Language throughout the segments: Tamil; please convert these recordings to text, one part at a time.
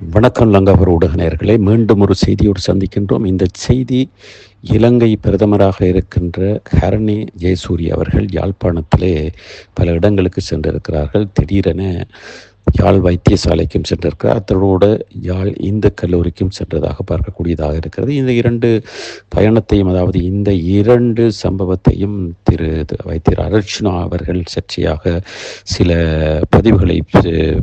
வணக்கம் லங்காபுர ஊடக நேயர்களே. மீண்டும் ஒரு செய்தியோடு சந்திக்கின்றோம். இந்த செய்தி இலங்கை பிரதமராக இருக்கின்ற ஹரணி ஜெயசூரிய அவர்கள் யாழ்ப்பாணத்திலே பல இடங்களுக்கு சென்றிருக்கிறார்கள். திடீரென யாழ் வைத்தியசாலைக்கும் சென்றிருக்கிறார் அத்தோடு யாழ் இந்து கல்லூரிக்கும் சென்றதாக பார்க்கக்கூடியதாக இருக்கிறது. இந்த இரண்டு பயணத்தையும் அதாவது இந்த இரண்டு சம்பவத்தையும் திரு வைத்தியர் அர்ச்சுனா அவர்கள் சர்ச்சையாக சில பதிவுகளை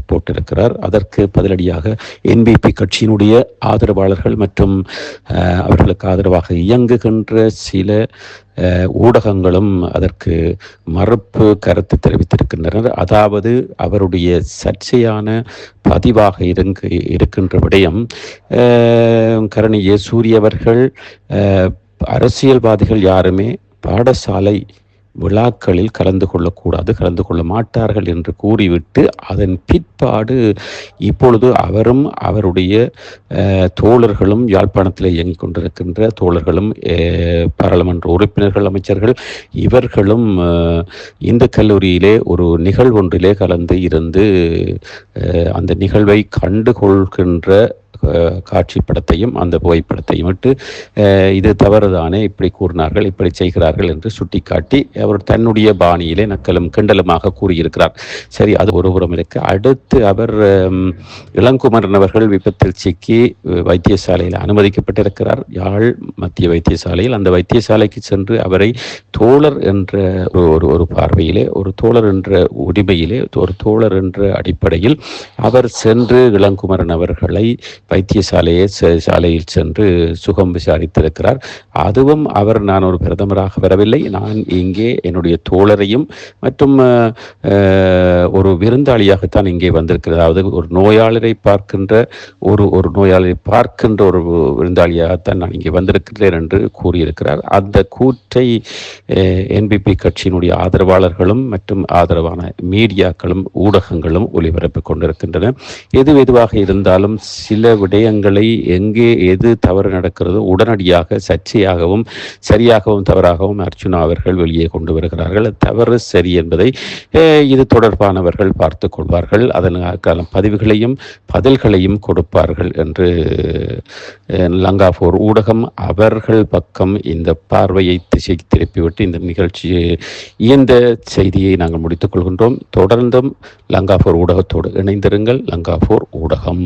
போட்டிருக்கிறார். அதற்கு பதிலடியாக என்பிபி கட்சியினுடைய ஆதரவாளர்கள் மற்றும் அவர்களுக்கு ஆதரவாக இயங்குகின்ற சில ஊடகங்களும் அதற்கு மறுப்பு கருத்து தெரிவித்திருக்கின்றனர். அதாவது அவருடைய சர்ச்சையான பதிவாக இருங்க இருக்கின்ற விடயம் அஹ், கரணி சூரிய அவர்கள் அரசியல்வாதிகள் யாருமே பாடசாலை விழாக்களில் கலந்து கொள்ளக்கூடாது கலந்து கொள்ள மாட்டார்கள் என்று கூறிவிட்டு அதன் பிற்பாடு இப்பொழுது அவரும் அவருடைய தோழர்களும் யாழ்ப்பாணத்தில் இயங்கிக் கொண்டிருக்கின்ற தோழர்களும் பாராளுமன்ற உறுப்பினர்கள் அமைச்சர்கள் இவர்களும் இந்த இந்து கல்லூரியிலே ஒரு நிகழ்வொன்றிலே கலந்து இருந்து அந்த நிகழ்வை கண்டுகொள்கின்ற காட்சிப்படத்தையும் காட்சி படத்தையும் அந்த புகைப்படத்தையும் விட்டு இது தவறுதானே இப்படி கூறினார்கள் இப்படி செய்கிறார்கள் என்று சுட்டிக்காட்டி அவர் தன்னுடைய பாணியிலே நக்கலும் கிண்டலுமாக கூறியிருக்கிறார். சரி அது ஒருபுறம் இருக்கு. அடுத்து அவர் இளங்குமரன் அவர்கள் விபத்தில் சிக்கி வைத்தியசாலையில் அனுமதிக்கப்பட்டிருக்கிறார். யாழ் மத்திய வைத்தியசாலையில் அந்த வைத்தியசாலைக்கு சென்று அவரை தோழர் என்ற ஒரு ஒரு ஒரு பார்வையிலே ஒரு தோழர் என்ற உரிமையிலே ஒரு தோழர் என்ற அடிப்படையில் அவர் சென்று இளங்குமரன் அவர்களை வைத்தியசாலையை சாலையில் சென்று சுகம் விசாரித்திருக்கிறார். அதுவும் அவர் நான் ஒரு பிரதமராக வரவில்லை. நான் இங்கே என்னுடைய தோழரையும் மற்றும் ஒரு விருந்தாளியாகத்தான் இங்கே வந்திருக்கிறது. அதாவது ஒரு நோயாளரை பார்க்கின்ற ஒரு ஒரு நோயாளரை பார்க்கின்ற ஒரு விருந்தாளியாகத்தான் நான் இங்கே வந்திருக்கிறேன் என்று கூறியிருக்கிறார். அந்த கூற்றை என்பிபி கட்சியினுடைய ஆதரவாளர்களும் மற்றும் ஆதரவான மீடியாக்களும் ஊடகங்களும் ஒளிபரப்பிக் கொண்டிருக்கின்றன. எது எதுவாக இருந்தாலும் சில விடயங்களை எங்கே எது தவறு நடக்கிறதோ உடனடியாக சர்ச்சையாகவும் சரியாகவும் தவறாகவும் அர்ச்சுனா அவர்கள் வெளியே கொண்டு வருகிறார்கள். தவறு சரி என்பதை இது தொடர்பானவர்கள் பார்த்து கொள்வார்கள். அதற்கான பதிவுகளையும் பதில்களையும் கொடுப்பார்கள் என்று லங்காபூர் ஊடகம் அவர்கள் பக்கம் இந்த பார்வையை திசை திருப்பிவிட்டு இந்த நிகழ்ச்சி இந்த செய்தியை நாங்கள் முடித்துக் கொள்கின்றோம். தொடர்ந்தும் லங்காபூர் ஊடகத்தோடு இணைந்திருங்கள். லங்காபூர் ஊடகம்.